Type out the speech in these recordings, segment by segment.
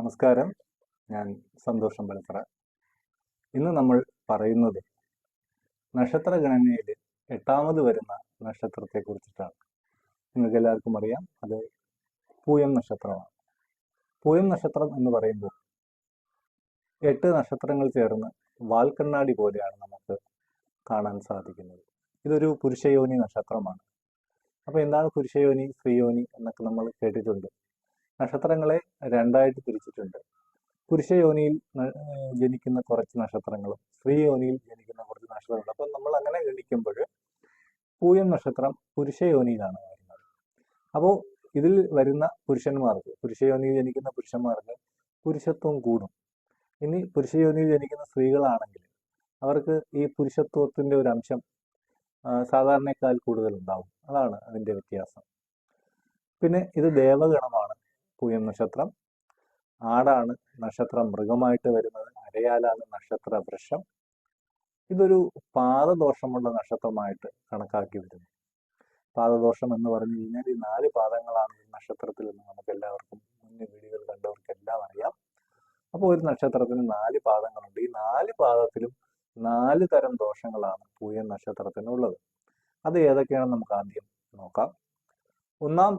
നമസ്കാരം. ഞാൻ സന്തോഷം പലത്ര ഇന്ന് നമ്മൾ പറയുന്നത് നക്ഷത്ര ഗണനയിൽ എട്ടാമത് വരുന്ന നക്ഷത്രത്തെ കുറിച്ചിട്ടാണ്. നിങ്ങൾക്ക് എല്ലാവർക്കും അറിയാം. അത് പൂയം നക്ഷത്രമാണ്. പൂയം നക്ഷത്രം എന്ന് പറയുമ്പോൾ എട്ട് നക്ഷത്രങ്ങൾ ചേർന്ന് വാൽക്കണ്ണാടി പോലെയാണ് നമുക്ക് കാണാൻ സാധിക്കുന്നത്. ഇതൊരു പുരുഷയോനി നക്ഷത്രമാണ്. അപ്പോൾ എന്താണ് പുരുഷയോനി സ്ത്രീയോനി എന്നൊക്കെ നമ്മൾ കേട്ടിട്ടുണ്ട്. നക്ഷത്രങ്ങളെ രണ്ടായിട്ട് തിരിച്ചിട്ടുണ്ട്. പുരുഷ യോനിയിൽ ജനിക്കുന്ന കുറച്ച് നക്ഷത്രങ്ങളും സ്ത്രീ യോനിയിൽ ജനിക്കുന്ന കുറച്ച് നക്ഷത്രങ്ങളും. അപ്പം നമ്മൾ അങ്ങനെ ഗണിക്കുമ്പോൾ പൂയം നക്ഷത്രം പുരുഷ യോനിയിലാണ് വരുന്നത്. അപ്പോൾ ഇതിൽ വരുന്ന പുരുഷന്മാർക്ക് പുരുഷ യോനിയിൽ ജനിക്കുന്ന പുരുഷന്മാർക്ക് പുരുഷത്വം കൂടും. ഇനി പുരുഷ യോനിയിൽ ജനിക്കുന്ന സ്ത്രീകളാണെങ്കിൽ അവർക്ക് ഈ പുരുഷത്വത്തിന്റെ ഒരു അംശം സാധാരണക്കാൽ കൂടുതൽ ഉണ്ടാവും അതാണ് അതിന്റെ വ്യത്യാസം. പിന്നെ ഇത് ദേവഗണമാണ്. പൂയം നക്ഷത്രം. ആടാണ് നക്ഷത്രം മൃഗമായിട്ട് വരുന്നത്. അരയാലാണ് നക്ഷത്ര വൃക്ഷം. ഇതൊരു പാദദോഷമുള്ള നക്ഷത്രമായിട്ട് കണക്കാക്കി വരുന്നു. പാദദോഷം എന്ന് പറഞ്ഞു കഴിഞ്ഞാൽ ഈ നാല് പാദങ്ങളാണ് ഒരു നക്ഷത്രത്തിൽ എന്ന് നമുക്ക് എല്ലാവർക്കും മുന്നേ വീഡിയോകൾ കണ്ടവർക്കെല്ലാം അറിയാം. അപ്പോൾ ഒരു നക്ഷത്രത്തിന് നാല് പാദങ്ങളുണ്ട്. ഈ നാല് പാദത്തിലും നാല് തരം ദോഷങ്ങളാണ് പൂയം നക്ഷത്രത്തിനുള്ളത്. അത് ഏതൊക്കെയാണെന്ന് നമുക്ക് ആദ്യം നോക്കാം. ഒന്നാം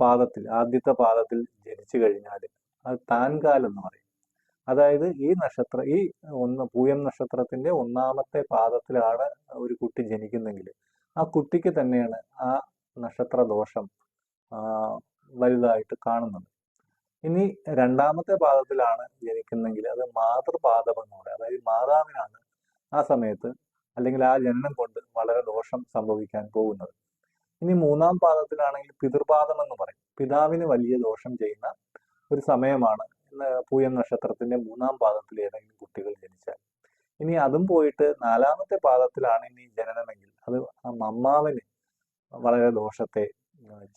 പാദത്തിൽ ആദ്യത്തെ പാദത്തിൽ ജനിച്ചു കഴിഞ്ഞാൽ അത് താൻകാൽ എന്ന് പറയും. അതായത് ഈ നക്ഷത്ര ഈ ഒന്ന് പൂയം നക്ഷത്രത്തിന്റെ ഒന്നാമത്തെ പാദത്തിലാണ് ഒരു കുട്ടി ജനിക്കുന്നെങ്കിൽ ആ കുട്ടിക്ക് തന്നെയാണ് ആ നക്ഷത്ര ദോഷം വലുതായിട്ട് കാണുന്നത്. ഇനി രണ്ടാമത്തെ പാദത്തിലാണ് ജനിക്കുന്നെങ്കിൽ അത് മാതൃപാദം എന്ന് അതായത് മാതാവിനാണ് ആ സമയത്ത് അല്ലെങ്കിൽ ആ ജനനം കൊണ്ട് വളരെ ദോഷം സംഭവിക്കാൻ പോകുന്നത്. ഇനി മൂന്നാം പാദത്തിലാണെങ്കിൽ പിതൃപാദം എന്ന് പറയും. പിതാവിന് വലിയ ദോഷം ചെയ്യുന്ന ഒരു സമയമാണ് പൂയം നക്ഷത്രത്തിന്റെ മൂന്നാം പാദത്തിൽ ഏതെങ്കിലും കുട്ടികൾ ജനിച്ചാൽ. ഇനി അതും പോയിട്ട് നാലാമത്തെ പാദത്തിലാണ് ഇനി ജനനമെങ്കിൽ അത് ആ അമ്മാവന് വളരെ ദോഷത്തെ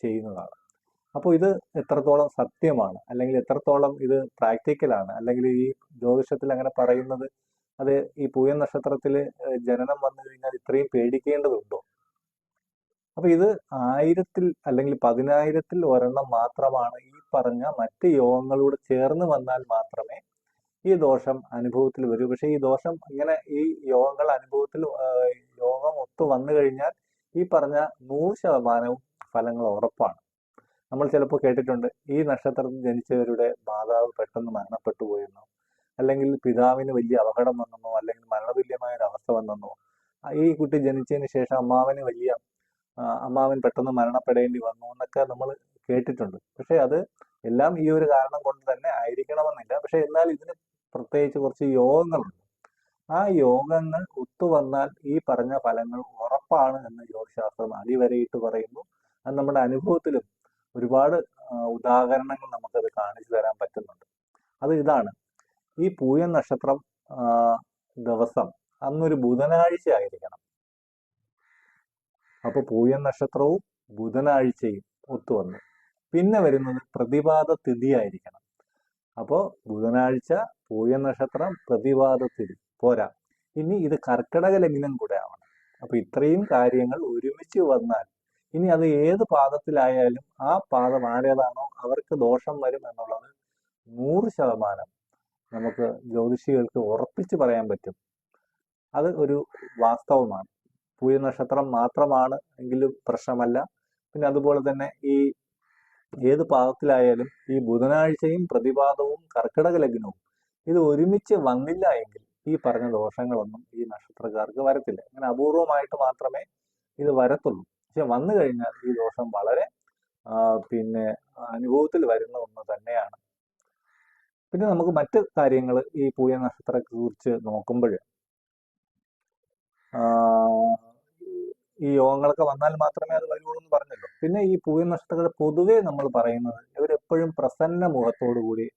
ചെയ്യുന്നതാണ്. അപ്പോൾ ഇത് എത്രത്തോളം സത്യമാണ്? അല്ലെങ്കിൽ എത്രത്തോളം ഇത് പ്രാക്ടിക്കലാണ്? അല്ലെങ്കിൽ ഈ ജ്യോതിഷത്തിൽ അങ്ങനെ പറയുന്നത് അത് ഈ പൂയം നക്ഷത്രത്തിൽ ജനനം വന്നു കഴിഞ്ഞാൽ ഇത്രയും പേടിക്കേണ്ടതുണ്ടോ? അപ്പൊ ഇത് ആയിരത്തിൽ അല്ലെങ്കിൽ പതിനായിരത്തിൽ ഒരെണ്ണം മാത്രമാണ് ഈ പറഞ്ഞ മറ്റ് യോഗങ്ങളോട് ചേർന്ന് വന്നാൽ മാത്രമേ ഈ ദോഷം അനുഭവത്തിൽ വരൂ. പക്ഷെ ഈ ദോഷം ഇങ്ങനെ ഈ യോഗങ്ങൾ അനുഭവത്തിൽ യോഗം ഒത്തു വന്നു കഴിഞ്ഞാൽ ഈ പറഞ്ഞ നൂറ് ശതമാനവും ഫലങ്ങൾ ഉറപ്പാണ്. നമ്മൾ ചിലപ്പോൾ കേട്ടിട്ടുണ്ട് ഈ നക്ഷത്രത്തിൽ ജനിച്ചവരുടെ മാതാവ് പെട്ടെന്ന് മരണപ്പെട്ടു പോയെന്നോ അല്ലെങ്കിൽ പിതാവിന് വലിയ അപകടം വന്നെന്നോ അല്ലെങ്കിൽ മരണതുല്യമായ ഒരു അവസ്ഥ വന്നെന്നോ ഈ കുട്ടി ജനിച്ചതിന് ശേഷം അമ്മാവന് വലിയ അമ്മാവൻ പെട്ടെന്ന് മരണപ്പെടേണ്ടി വന്നു എന്നൊക്കെ നമ്മൾ കേട്ടിട്ടുണ്ട്. പക്ഷെ അത് എല്ലാം ഈ ഒരു കാരണം കൊണ്ട് തന്നെ ആയിരിക്കണമെന്നില്ല. പക്ഷെ എന്നാൽ ഇതിന് പ്രത്യേകിച്ച് കുറച്ച് യോഗങ്ങളുണ്ട്. ആ യോഗങ്ങൾ ഒത്തുവന്നാൽ ഈ പറഞ്ഞ ഫലങ്ങൾ ഉറപ്പാണ് എന്ന് യോഗശാസ്ത്രം അടിവരയിട്ട് പറയുന്നു. അത് നമ്മുടെ അനുഭവത്തിലും ഒരുപാട് ഉദാഹരണങ്ങൾ നമുക്കത് കാണിച്ചു തരാൻ പറ്റുന്നുണ്ട്. അത് ഇതാണ്. ഈ പൂയൻ നക്ഷത്രം ദിവസം അന്നൊരു ബുധനാഴ്ച ആയിരിക്കണം. അപ്പൊ പൂയൻ നക്ഷത്രവും ബുധനാഴ്ചയും ഒത്തുവന്നു. പിന്നെ വരുന്നത് പ്രതിപാദ തിഥി ആയിരിക്കണം. അപ്പോൾ ബുധനാഴ്ച പൂയൻ നക്ഷത്രം പ്രതിപാദ തിഥി. പോരാ. ഇനി ഇത് കർക്കിടക ലഗ്നം കൂടെ ആവണം. അപ്പൊ ഇത്രയും കാര്യങ്ങൾ ഒരുമിച്ച് വന്നാൽ ഇനി അത് ഏത് പാദത്തിലായാലും ആ പാദം ആരേതാണോ അവർക്ക് ദോഷം വരും എന്നുള്ളത് നൂറ് ശതമാനം നമുക്ക് ജ്യോതിഷികൾക്ക് ഉറപ്പിച്ച് പറയാൻ പറ്റും. അത് ഒരു വാസ്തവമാണ്. പൂയ നക്ഷത്രം മാത്രമാണ് എങ്കിലും പ്രശ്നമല്ല. പിന്നെ അതുപോലെ തന്നെ ഈ ഏത് പാദത്തിലായാലും ഈ ബുധനാഴ്ചയും പ്രതിപാദവും കർക്കിടക ലഗ്നവും ഇത് ഒരുമിച്ച് വന്നില്ല എങ്കിൽ ഈ പറഞ്ഞ ദോഷങ്ങളൊന്നും ഈ നക്ഷത്രക്കാർക്ക് വരത്തില്ല. അങ്ങനെ അപൂർവമായിട്ട് മാത്രമേ ഇത് വരത്തുള്ളൂ. പക്ഷെ വന്നു കഴിഞ്ഞാൽ ഈ ദോഷം വളരെ പിന്നെ അനുഭവത്തിൽ വരുന്ന ഒന്ന് തന്നെയാണ്. പിന്നെ നമുക്ക് മറ്റ് കാര്യങ്ങൾ ഈ പൂയ നക്ഷത്രത്തെ കുറിച്ച് നോക്കുമ്പോൾ ഈ യോഗങ്ങളൊക്കെ വന്നാൽ മാത്രമേ അത് വരുള്ളൂ എന്ന് പറഞ്ഞല്ലോ. പിന്നെ ഈ പൂയ നക്ഷത്രങ്ങൾ പൊതുവേ നമ്മൾ പറയുന്നത് ഇവരെപ്പോഴും പ്രസന്ന മുഖത്തോടു കൂടി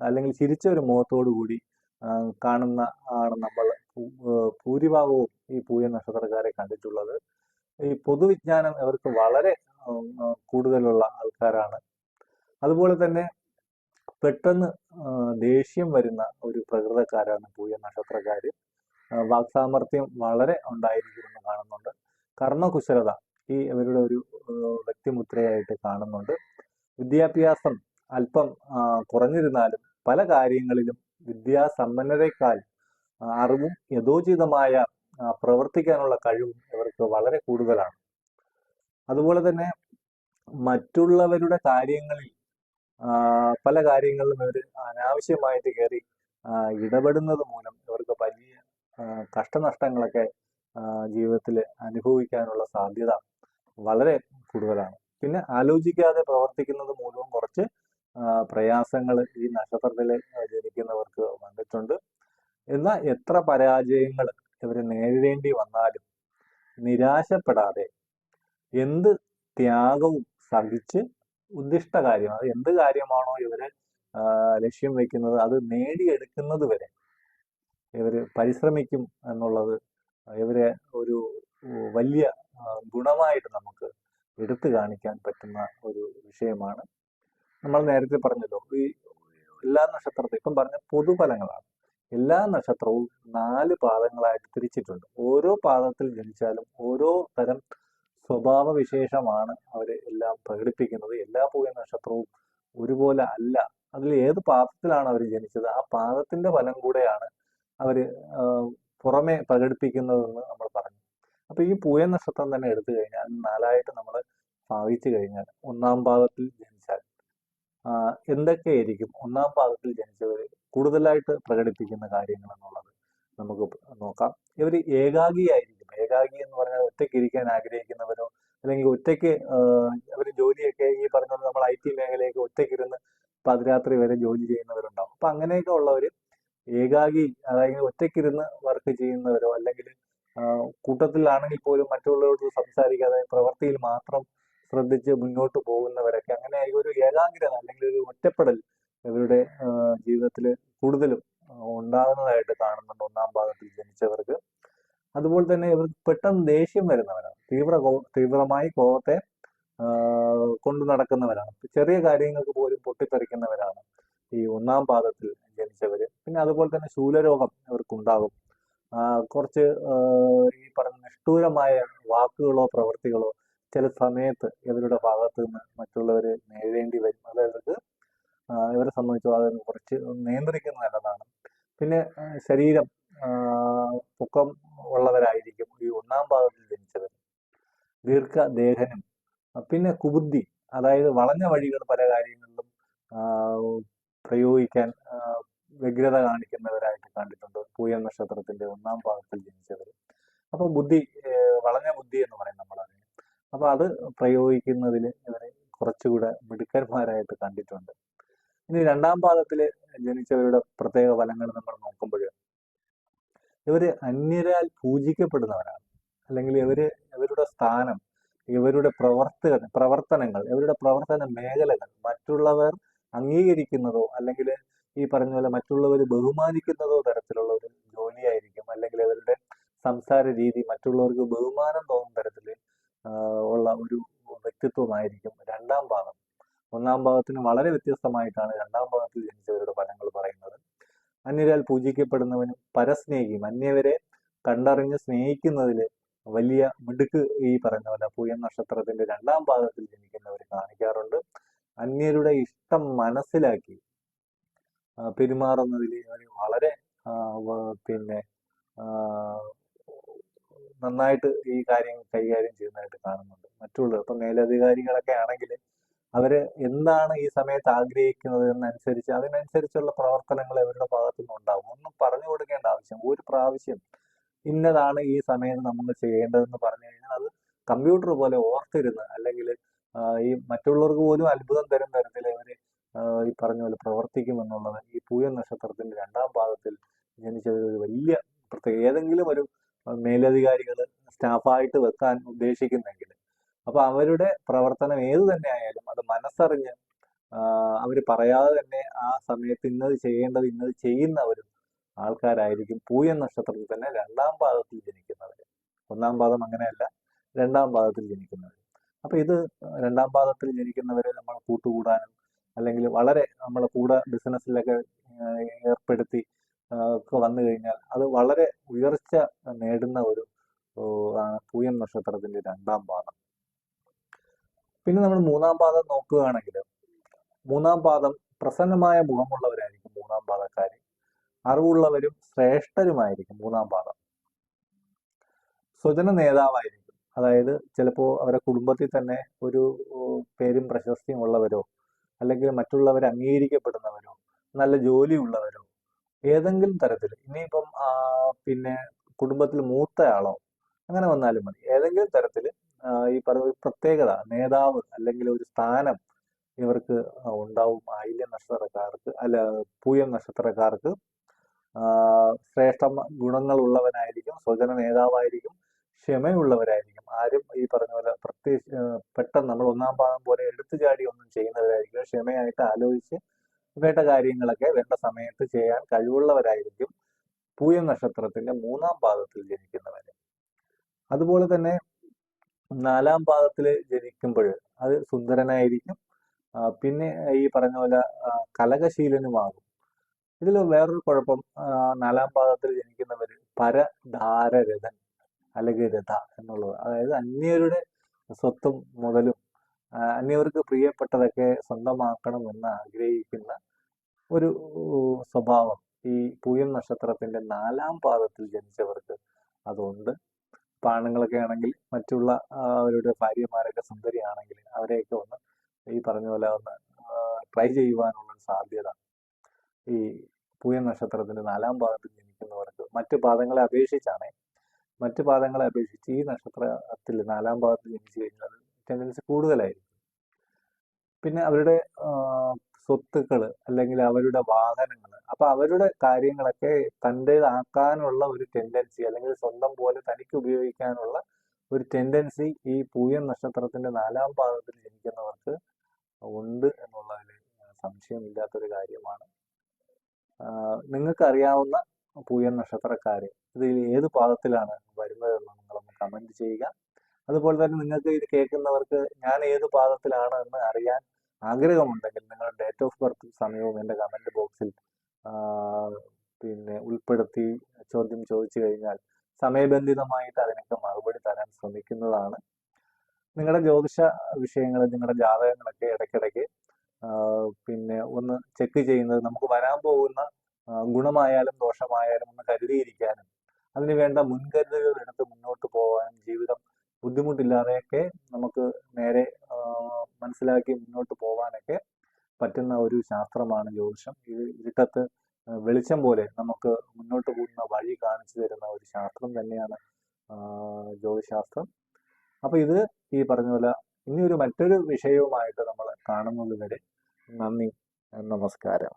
അല്ലെങ്കിൽ ചിരിച്ച ഒരു മുഖത്തോടു കൂടി കാണുന്ന ആണ് നമ്മൾ ഭൂരിഭാഗവും ഈ പൂയ നക്ഷത്രക്കാരെ കണ്ടിട്ടുള്ളത്. ഈ പൊതുവിജ്ഞാനം ഇവർക്ക് വളരെ കൂടുതലുള്ള ആൾക്കാരാണ്. അതുപോലെ തന്നെ പെട്ടെന്ന് ദേഷ്യം വരുന്ന ഒരു പ്രകൃതക്കാരാണ് പൂയ നക്ഷത്രക്കാര്. ആ, വാക്സാമർത്ഥ്യം വളരെ ഉണ്ടായിരിക്കുമെന്ന് കാണുന്നുണ്ട്. കർമ്മകുശലത ഈ ഇവരുടെ ഒരു വ്യക്തിമുദ്രയായിട്ട് കാണുന്നുണ്ട്. വിദ്യാഭ്യാസം അല്പം കുറഞ്ഞിരുന്നാലും പല കാര്യങ്ങളിലും വിദ്യാസമ്പന്നരെക്കാൾ അറിവും യഥോചിതമായ പ്രവർത്തിക്കാനുള്ള കഴിവും ഇവർക്ക് വളരെ കൂടുതലാണ്. അതുപോലെ തന്നെ മറ്റുള്ളവരുടെ കാര്യങ്ങളിൽ പല കാര്യങ്ങളിലും ഇവർ അനാവശ്യമായിട്ട് കയറി ഇടപെടുന്നത് മൂലം കഷ്ടനഷ്ടങ്ങളൊക്കെ ജീവിതത്തിൽ അനുഭവിക്കാനുള്ള സാധ്യത വളരെ കൂടുതലാണ്. പിന്നെ ആലോചിക്കാതെ പ്രവർത്തിക്കുന്നത് മൂലവും കുറച്ച് പ്രയാസങ്ങൾ ഈ നക്ഷത്രത്തിൽ ജനിക്കുന്നവർക്ക് വന്നിട്ടുണ്ട്. എന്നാൽ എത്ര പരാജയങ്ങൾ ഇവർ നേരിടേണ്ടി വന്നാലും നിരാശപ്പെടാതെ എന്ത് ത്യാഗവും സഹിച്ച് ഉദ്ദിഷ്ട കാര്യം അത് എന്ത് കാര്യമാണോ ഇവർ ലക്ഷ്യം വെക്കുന്നത് അത് നേടിയെടുക്കുന്നത് വരെ ഇവർ പരിശ്രമിക്കും എന്നുള്ളത് ഇവരെ ഒരു വലിയ ഗുണമായിട്ട് നമുക്ക് എടുത്തു കാണിക്കാൻ പറ്റുന്ന ഒരു വിഷയമാണ്. നമ്മൾ നേരത്തെ പറഞ്ഞല്ലോ ഈ എല്ലാ നക്ഷത്രത്തെ ഇപ്പം പറഞ്ഞ പൊതുഫലങ്ങളാണ്. എല്ലാ നക്ഷത്രവും നാല് പാദങ്ങളായിട്ട് തിരിച്ചിട്ടുണ്ട്. ഓരോ പാദത്തിൽ ജനിച്ചാലും ഓരോ തരം സ്വഭാവ വിശേഷമാണ് അവർ എല്ലാം പ്രകടിപ്പിക്കുന്നത്. എല്ലാ പൂയ നക്ഷത്രവും ഒരുപോലെ അല്ല. അതിൽ ഏത് പാദത്തിലാണ് അവർ ജനിച്ചത്? ആ പാദത്തിന്റെ ഫലം കൂടെയാണ് അവർ പുറമെ പ്രകടിപ്പിക്കുന്നതെന്ന് നമ്മൾ പറഞ്ഞു. അപ്പൊ ഈ പൂയ നക്ഷത്രം തന്നെ എടുത്തു കഴിഞ്ഞാൽ നാലായിട്ട് നമ്മൾ ഭാവിച്ചു കഴിഞ്ഞാൽ ഒന്നാം പാദത്തിൽ ജനിച്ചാൽ എന്തൊക്കെയായിരിക്കും ഒന്നാം പാദത്തിൽ ജനിച്ചവർ കൂടുതലായിട്ട് പ്രകടിപ്പിക്കുന്ന കാര്യങ്ങൾ എന്നുള്ളത് നമുക്ക് നോക്കാം. ഇവർ ഏകാഗിയായിരിക്കും. ഏകാഗി എന്ന് പറഞ്ഞാൽ ഒറ്റയ്ക്ക് ഇരിക്കാൻ ആഗ്രഹിക്കുന്നവരോ അല്ലെങ്കിൽ ഒറ്റയ്ക്ക് അവർ ജോലിയൊക്കെ ഈ പറഞ്ഞ നമ്മൾ ഐ ടി മേഖലയൊക്കെ ഒറ്റയ്ക്കിരുന്ന് പാതിരാത്രി വരെ ജോലി ചെയ്യുന്നവരുണ്ടാവും. അപ്പൊ അങ്ങനെയൊക്കെ ഉള്ളവർ ഏകാഗി അതായത് ഒറ്റയ്ക്കിരുന്ന് വർക്ക് ചെയ്യുന്നവരോ അല്ലെങ്കിൽ കൂട്ടത്തിലാണെങ്കിൽ പോലും മറ്റുള്ളവരോട് സംസാരിക്കാതെ പ്രവൃത്തിയിൽ മാത്രം ശ്രദ്ധിച്ച് മുന്നോട്ട് പോകുന്നവരൊക്കെ അങ്ങനെ ഒരു ഏകാഗ്രത അല്ലെങ്കിൽ ഒരു ഒറ്റപ്പെടൽ ഇവരുടെ ജീവിതത്തിൽ കൂടുതലും ഉണ്ടാകുന്നതായിട്ട് കാണുന്നുണ്ട് ഒന്നാം ഭാഗത്തിൽ ജനിച്ചവർക്ക്. അതുപോലെ തന്നെ ഇവർക്ക് പെട്ടെന്ന് ദേഷ്യം വരുന്നവരാണ്. തീവ്ര തീവ്രമായി കോപത്തെ കൊണ്ടു നടക്കുന്നവരാണ്. ചെറിയ കാര്യങ്ങൾക്ക് പോലും പൊട്ടിത്തെറിക്കുന്നവരാണ് ഈ ഒന്നാം പാദത്തിൽ ജനിച്ചവര്. പിന്നെ അതുപോലെ തന്നെ ശൂലരോഗം ഇവർക്കുണ്ടാകും കുറച്ച് ഈ പറഞ്ഞ നിഷ്ഠൂരമായ വാക്കുകളോ പ്രവൃത്തികളോ ചില സമയത്ത് ഇവരുടെ ഭാഗത്ത് നിന്ന് മറ്റുള്ളവർ നേരിടേണ്ടി വരും. അത് ഇവർക്ക് ആ, ഇവരെ സംബന്ധിച്ചോളം കുറച്ച് നിയന്ത്രിക്കുന്നത് നല്ലതാണ്. പിന്നെ ശരീരം പൊക്കം ഉള്ളവരായിരിക്കും ഈ ഒന്നാം ഭാഗത്തിൽ ജനിച്ചവർ ദീർഘദേഹനും പിന്നെ കുബുദ്ധി അതായത് വളഞ്ഞ വഴികൾ പല കാര്യങ്ങളിലും പ്രയോഗിക്കാൻ വ്യഗ്രത കാണിക്കുന്നവരായിട്ട് കണ്ടിട്ടുണ്ട്. പൂയം നക്ഷത്രത്തിന്റെ ഒന്നാം ഭാഗത്തിൽ ജനിച്ചവർ അപ്പൊ ബുദ്ധി വളഞ്ഞ ബുദ്ധി എന്ന് പറയും നമ്മൾ അതിന് അപ്പൊ അത് പ്രയോഗിക്കുന്നതിൽ ഇവരെ കുറച്ചുകൂടെ മിടുക്കന്മാരായിട്ട് കണ്ടിട്ടുണ്ട്. ഇനി രണ്ടാം പാദത്തിൽ ജനിച്ചവരുടെ പ്രത്യേക ഫലങ്ങൾ നമ്മൾ നോക്കുമ്പോൾ ഇവർ അന്യരാൽ പൂജിക്കപ്പെടുന്നവരാണ്. അല്ലെങ്കിൽ ഇവർ ഇവരുടെ സ്ഥാനം ഇവരുടെ പ്രവർത്തക പ്രവർത്തനങ്ങൾ ഇവരുടെ പ്രവർത്തന മേഖലകൾ മറ്റുള്ളവർ അംഗീകരിക്കുന്നതോ അല്ലെങ്കിൽ ഈ പറഞ്ഞ പോലെ മറ്റുള്ളവർ ബഹുമാനിക്കുന്നതോ തരത്തിലുള്ള ഒരു ജോലിയായിരിക്കും. അല്ലെങ്കിൽ അവരുടെ സംസാര രീതി മറ്റുള്ളവർക്ക് ബഹുമാനം തോന്നുന്ന തരത്തിൽ ഉള്ള ഒരു വ്യക്തിത്വമായിരിക്കും രണ്ടാം ഭാഗം. ഒന്നാം ഭാഗത്തിന് വളരെ വ്യത്യസ്തമായിട്ടാണ് രണ്ടാം ഭാഗത്തിൽ ജനിച്ചവരുടെ ഫലങ്ങൾ പറയുന്നത്. അന്യരാൽ പൂജിക്കപ്പെടുന്നവനും പരസ്നേഹിയും അന്യവരെ കണ്ടറിഞ്ഞ് സ്നേഹിക്കുന്നതിൽ വലിയ മിടുക്ക് ഈ പറഞ്ഞ പോലെ പൂയം നക്ഷത്രത്തിന്റെ രണ്ടാം ഭാഗത്തിൽ ജനിക്കുന്നവർ കാണിക്കാറുണ്ട്. അന്യരുടെ ഇഷ്ടം മനസ്സിലാക്കി പെരുമാറുന്നതിൽ ഇവർ വളരെ പിന്നെ നന്നായിട്ട് ഈ കാര്യം കൈകാര്യം ചെയ്യുന്നതായിട്ട് കാണുന്നുണ്ട്. മറ്റുള്ളവർ. ഇപ്പം മേലധികാരികളൊക്കെ ആണെങ്കിൽ അവർ എന്താണ് ഈ സമയത്ത് ആഗ്രഹിക്കുന്നത് എന്നനുസരിച്ച് അതിനനുസരിച്ചുള്ള പ്രവർത്തനങ്ങൾ ഇവരുടെ ഭാഗത്തു നിന്ന് ഉണ്ടാവും. ഒന്നും പറഞ്ഞു കൊടുക്കേണ്ട ആവശ്യം ഒരു പ്രാവശ്യം ഇന്നതാണ് ഈ സമയത്ത് നമ്മൾ ചെയ്യേണ്ടതെന്ന് പറഞ്ഞു കഴിഞ്ഞാൽ അത് കമ്പ്യൂട്ടർ പോലെ ഓർത്തിരുന്ന് അല്ലെങ്കിൽ ഈ മറ്റുള്ളവർക്ക് പോലും അത്ഭുതം തരും തരത്തിൽ അവർ ആ, ഈ പറഞ്ഞ പോലെ പ്രവർത്തിക്കുമെന്നുള്ളത് ഈ പൂയ നക്ഷത്രത്തിന്റെ രണ്ടാം പാദത്തിൽ ജനിച്ചവർ ഒരു വലിയ പ്രത്യേക ഏതെങ്കിലും ഒരു മേലധികാരികൾ സ്റ്റാഫായിട്ട് വെക്കാൻ ഉദ്ദേശിക്കുന്നെങ്കിൽ അപ്പൊ അവരുടെ പ്രവർത്തനം ഏത് തന്നെ ആയാലും അത് മനസ്സറിഞ്ഞ് അവർ പറയാതെ തന്നെ ആ സമയത്ത് ഇന്നത് ചെയ്യേണ്ടത് ഇന്നത് ചെയ്യുന്നവരും ആൾക്കാരായിരിക്കും പൂയ നക്ഷത്രത്തിൽ തന്നെ രണ്ടാം പാദത്തിൽ ജനിക്കുന്നവർ ഒന്നാം പാദം അങ്ങനെയല്ല രണ്ടാം പാദത്തിൽ ജനിക്കുന്നവർ അപ്പൊ ഇത് രണ്ടാം പാദത്തിൽ ജനിക്കുന്നവരെ നമ്മൾ കൂട്ടുകൂടാനും അല്ലെങ്കിൽ വളരെ നമ്മളെ കൂടെ ബിസിനസ്സിലൊക്കെ ഏർപ്പെടുത്തി ഒക്കെ വന്നു കഴിഞ്ഞാൽ അത് വളരെ ഉയർച്ച നേടുന്ന ഒരു പൂയം നക്ഷത്രത്തിന്റെ രണ്ടാം പാദം. പിന്നെ നമ്മൾ മൂന്നാം പാദം നോക്കുകയാണെങ്കിൽ മൂന്നാം പാദം പ്രസന്നമായ മുഖമുള്ളവരായിരിക്കും മൂന്നാം പാദക്കാർ അറിവുള്ളവരും ശ്രേഷ്ഠരുമായിരിക്കും മൂന്നാം പാദം. സ്വജന നേതാവായിരിക്കും. അതായത് ചിലപ്പോൾ അവരുടെ കുടുംബത്തിൽ തന്നെ ഒരു പേരും പ്രശസ്തിയും ഉള്ളവരോ അല്ലെങ്കിൽ മറ്റുള്ളവർ അംഗീകരിക്കപ്പെടുന്നവരോ നല്ല ജോലിയുള്ളവരോ ഏതെങ്കിലും തരത്തിൽ ഇനിയിപ്പം പിന്നെ കുടുംബത്തിൽ മൂത്തയാളോ അങ്ങനെ വന്നാലും മതി. ഏതെങ്കിലും തരത്തിൽ ഈ പറഞ്ഞ പ്രത്യേകത നേതാവ് അല്ലെങ്കിൽ ഒരു സ്ഥാനം ഇവർക്ക് ഉണ്ടാവും. ആയില്യ നക്ഷത്രക്കാർക്ക് അല്ല പൂയം നക്ഷത്രക്കാർക്ക് ശ്രേഷ്ഠ ഗുണങ്ങളുള്ളവനായിരിക്കും സ്വജന നേതാവായിരിക്കും ക്ഷമയുള്ളവരായിരിക്കും. ആരും ഈ പറഞ്ഞ പോലെ പ്രത്യേകിച്ച് പെട്ടെന്ന് നമ്മൾ ഒന്നാം ഭാഗം പോലെ എടുത്തു ചാടി ഒന്നും ചെയ്യുന്നവരായിരിക്കും. ക്ഷമയായിട്ട് ആലോചിച്ച് വേണ്ട കാര്യങ്ങളൊക്കെ വേണ്ട സമയത്ത് ചെയ്യാൻ കഴിവുള്ളവരായിരിക്കും പൂയം നക്ഷത്രത്തിന്റെ മൂന്നാം പാദത്തിൽ ജനിക്കുന്നവര്. അതുപോലെ തന്നെ നാലാം പാദത്തിൽ ജനിക്കുമ്പോൾ അത് സുന്ദരനായിരിക്കും. പിന്നെ ഈ പറഞ്ഞ പോലെ കലകശീലനുമാകും. ഇതിൽ വേറൊരു കുഴപ്പം നാലാം പാദത്തിൽ ജനിക്കുന്നവർ പരധാരരഥൻ അല്ലെങ്കിൽ രഥ എന്നുള്ളത്. അതായത് അന്യരുടെ സ്വത്തും മുതലും അന്യവർക്ക് പ്രിയപ്പെട്ടതൊക്കെ സ്വന്തമാക്കണം എന്ന് ആഗ്രഹിക്കുന്ന ഒരു സ്വഭാവം ഈ പൂയം നക്ഷത്രത്തിന്റെ നാലാം പാദത്തിൽ ജനിച്ചവർക്ക് അതുണ്ട്. ആണുങ്ങളൊക്കെ ആണെങ്കിൽ മറ്റുള്ള അവരുടെ ഭാര്യമാരൊക്കെ സുന്ദരിയാണെങ്കിൽ അവരെയൊക്കെ ഒന്ന് ഈ പറഞ്ഞ പോലെ ഒന്ന് ട്രൈ ചെയ്യുവാനുള്ള സാധ്യത. ഈ പൂയം നക്ഷത്രത്തിന്റെ നാലാം പാദത്തിൽ ജനിക്കുന്നവർക്ക് മറ്റു പാദങ്ങളെ അപേക്ഷിച്ചാണ് മറ്റു പാദങ്ങളെ അപേക്ഷിച്ച് ഈ നക്ഷത്രത്തിൽ നാലാം പാദത്തിൽ ജനിച്ചു കഴിഞ്ഞാൽ ടെൻഡൻസി കൂടുതലായിരിക്കും. പിന്നെ അവരുടെ സ്വത്തുക്കൾ അല്ലെങ്കിൽ അവരുടെ വാഹനങ്ങൾ അപ്പൊ അവരുടെ കാര്യങ്ങളൊക്കെ തന്റേതാക്കാനുള്ള ഒരു ടെൻഡൻസി അല്ലെങ്കിൽ സ്വന്തം പോലെ തനിക്ക് ഉപയോഗിക്കാനുള്ള ഒരു ടെൻഡൻസി ഈ പൂയം നക്ഷത്രത്തിന്റെ നാലാം പാദത്തിൽ ജനിക്കുന്നവർക്ക് ഉണ്ട് എന്നുള്ളതിൽ സംശയമില്ലാത്തൊരു കാര്യമാണ്. നിങ്ങൾക്ക് അറിയാവുന്ന പൂയം നക്ഷത്രക്കാര് ഇതിൽ ഏത് പാദത്തിലാണ് വരുന്നതെന്ന് നിങ്ങളൊന്ന് കമന്റ് ചെയ്യുക. അതുപോലെ തന്നെ നിങ്ങൾക്ക് ഇത് കേൾക്കുന്നവർക്ക് ഞാൻ ഏത് പാദത്തിലാണ് എന്ന് അറിയാൻ ആഗ്രഹമുണ്ടെങ്കിൽ നിങ്ങളുടെ ഡേറ്റ് ഓഫ് ബർത്ത് സമയവും എന്റെ കമന്റ് ബോക്സിൽ പിന്നെ ഉൾപ്പെടുത്തി ചോദ്യം ചോദിച്ചു കഴിഞ്ഞാൽ സമയബന്ധിതമായിട്ട് അതിനൊക്കെ മറുപടി തരാൻ ശ്രമിക്കുന്നതാണ്. നിങ്ങളുടെ ജ്യോതിഷ വിഷയങ്ങൾ നിങ്ങളുടെ ജാതകങ്ങളൊക്കെ ഇടയ്ക്കിടയ്ക്ക് പിന്നെ ഒന്ന് ചെക്ക് ചെയ്യുന്നത് നമുക്ക് വരാൻ പോകുന്ന ഗുണമായാലും ദോഷമായാലും ഒന്ന് കരുതിയിരിക്കാനും അതിന് വേണ്ട മുൻകരുതലുകൾ എടുത്ത് മുന്നോട്ട് പോകാനും ജീവിതം ബുദ്ധിമുട്ടില്ലാതെയൊക്കെ നമുക്ക് നേരെ മനസ്സിലാക്കി മുന്നോട്ട് പോകാനൊക്കെ പറ്റുന്ന ഒരു ശാസ്ത്രമാണ് ജ്യോതിഷം. ഇത് ഇരുട്ടത്ത് വെളിച്ചം പോലെ നമുക്ക് മുന്നോട്ട് പോകുന്ന വഴി കാണിച്ചു തരുന്ന ഒരു ശാസ്ത്രം തന്നെയാണ് ജ്യോതിശാസ്ത്രം. അപ്പൊ ഇത് ഈ പറഞ്ഞ പോലെ ഇനിയൊരു മറ്റൊരു വിഷയവുമായിട്ട് നമ്മൾ കാണുന്നത് വരെ നന്ദി നമസ്കാരം.